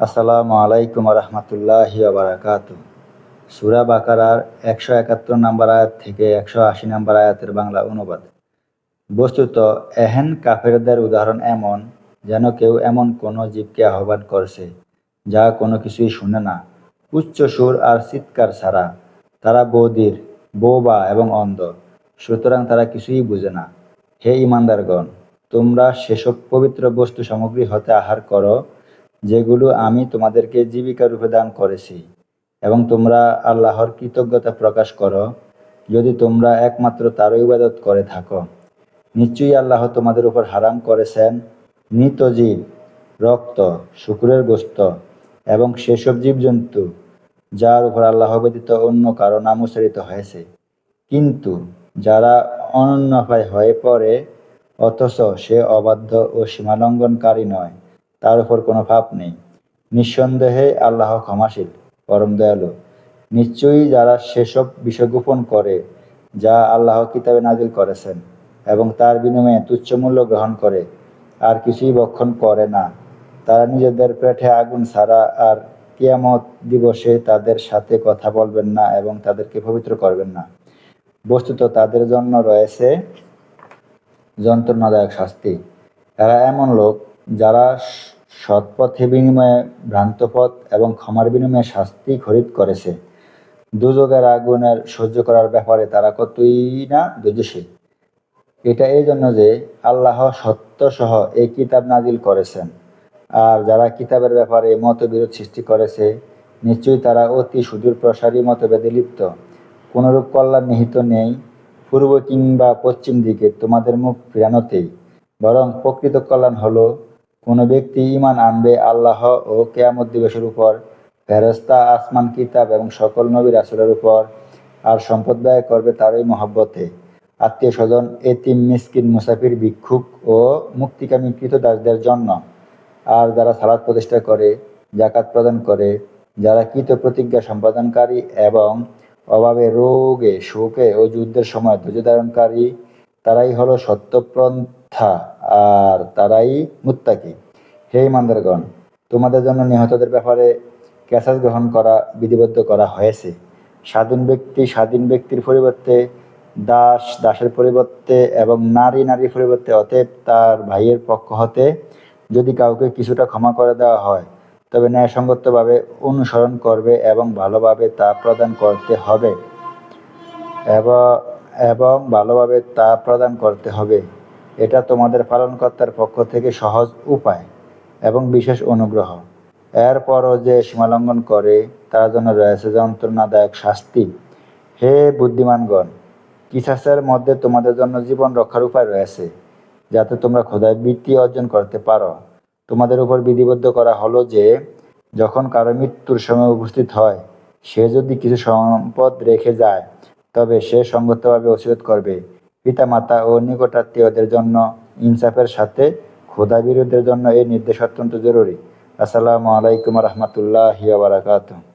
আসসালামু আলাইকুম রহমতুল্লাহ বারাকাত সুরা বাকারার একশো একাত্তর নম্বর আয়াত থেকে একশো আশি নম্বর আয়াতের বাংলা অনুবাদ। বস্তুত এহেন কাফেরদের উদাহরণ এমন যেন কেউ এমন কোনো জীবকে আহ্বান করছে যা কোনো কিছুই শুনে না। উচ্চ সুর আর চিৎকার ছাড়া তারা বৌদির, বৌবা এবং অন্ধ, সুতরাং তারা কিছুই বুঝে না। হে ইমানদারগণ, তোমরা সেসব পবিত্র বস্তু সামগ্রী হতে আহার করো যেগুলো আমি তোমাদেরকে জীবিকা রূপে দান করেছি। এবং তোমরা আল্লাহর কৃতজ্ঞতা প্রকাশ করো, যদি তোমরা একমাত্র তারই ইবাদত করে থাকো। নিশ্চয়ই আল্লাহ তোমাদের উপর হারাম করেছেন। মৃত জীব, রক্ত, শুকুরের গোস্ত এবং সেসব জীবজন্তু, যার উপর আল্লাহ ব্যতীত অন্য কারও নাম উচ্চারিত হয়েছে। কিন্তু যারা অনন্যপায় হয়ে পড়ে, অথচ সে অবাধ্য ও সীমালঙ্ঘনকারী নয়। তার উপর কোনো পাপ নেই। নিঃসন্দেহে আল্লাহ ক্ষমাশীল, পরম দয়ালু। নিশ্চয়ই যারা সেসব বিষয় গোপন করে, যা আল্লাহ কিতাবে নাজিল করেছেন এবং তার বিনিময়ে তুচ্ছ মূল্য গ্রহণ করে, আর কিছুই বক্ষণ করে না। তারা নিজেদের পেটে আগুন ছাড়া আর কিয়ামত দিবসে তাদের সাথে কথা বলবেন না এবং তাদেরকে পবিত্র করবেন না। বস্তুত তাদের জন্য রয়েছে যন্ত্রণাদায়ক শাস্তি। এরা এমন লোক যারা সৎপথে বিনিময়ে ভ্রান্ত পথ এবং ক্ষমার বিনিময়ে শাস্তি খরিদ করেছে। দুযোগের আগুনের সহ্য করার ব্যাপারে তারা কতই না দুজশীল এটা এই জন্য যে আল্লাহ সত্য সহ এই কিতাব নাজিল করেছেন। আর যারা কিতাবের ব্যাপারে মতবিরোধ সৃষ্টি করেছে, নিশ্চয়ই তারা অতি সুদূর প্রসারী মতভেদে লিপ্ত। কোনরূপ কল্যাণ নিহিত নেই, পূর্ব কিংবা পশ্চিম দিকে তোমাদের মুখ ফিরানোতেই। বরং প্রকৃত কল্যাণ হলো কোনো ব্যক্তি ইমান আনবে আল্লাহ ও কেয়ামত দিবসের উপর ফেরস্তা আসমান, কিতাব এবং সকল নবীর আসলের উপর, আর সম্পদ ব্যয় করবে তারই মহব্বতে। আত্মীয় স্বজন এতিম, মিসকিন, মুসাফির, ভিক্ষুক ও মুক্তিকামী কৃত কৃতদাসদের জন্য। আর যারা সালাদ প্রতিষ্ঠা করে জাকাত প্রদান করে, যারা কৃত প্রতিজ্ঞা সম্পাদনকারী এবং অভাবে রোগে, শোকে ও যুদ্ধের সময় ধৈর্য ধারণকারী, তারাই হলো সত্যপন্থা আর তারাই মুত্তাকি। হে ইমানদারগণ, তোমাদের জন্য নিহতদের ব্যাপারে ক্যাসাস গ্রহণ করা বিধিবদ্ধ করা হয়েছে। স্বাধীন ব্যক্তি স্বাধীন ব্যক্তির পরিবর্তে, দাস দাসের পরিবর্তে এবং নারী নারীর পরিবর্তে, অতএব তার ভাইয়ের পক্ষ হতে যদি কাউকে কিছুটা ক্ষমা করে দেওয়া হয়, তবে ন্যায়সঙ্গতভাবে অনুসরণ করবে এবং ভালোভাবে তা প্রদান করতে হবে। এবং এবং ভালোভাবে তা প্রদান করতে হবে। এটা তোমাদের পালনকর্তার পক্ষ থেকে সহজ উপায় এবং বিশেষ অনুগ্রহ। এরপরও যে সীমালঙ্ঘন করে, তার জন্য রয়েছে যন্ত্রণাদায়ক শাস্তি। হে বুদ্ধিমানগণ, কিসাসের মধ্যে তোমাদের জন্য জীবন রক্ষার উপায় রয়েছে, যাতে তোমরা খোদায় বৃত্তি অর্জন করতে পারো। তোমাদের উপর বিধিবদ্ধ করা হলো যে, যখন কারও মৃত্যুর সময় উপস্থিত হয়, সে যদি কিছু সম্পদ রেখে যায়, তবে সে সঙ্গতভাবে ওসিয়ত করবে। পিতামাতা ও নিকটাত্মীয়দের জন্য ইনসাফের সাথে খোদা বিরোধের জন্য এই নির্দেশ অত্যন্ত জরুরি। আসসালামু আলাইকুম রহমতুল্লাহ বারাকাতুহ।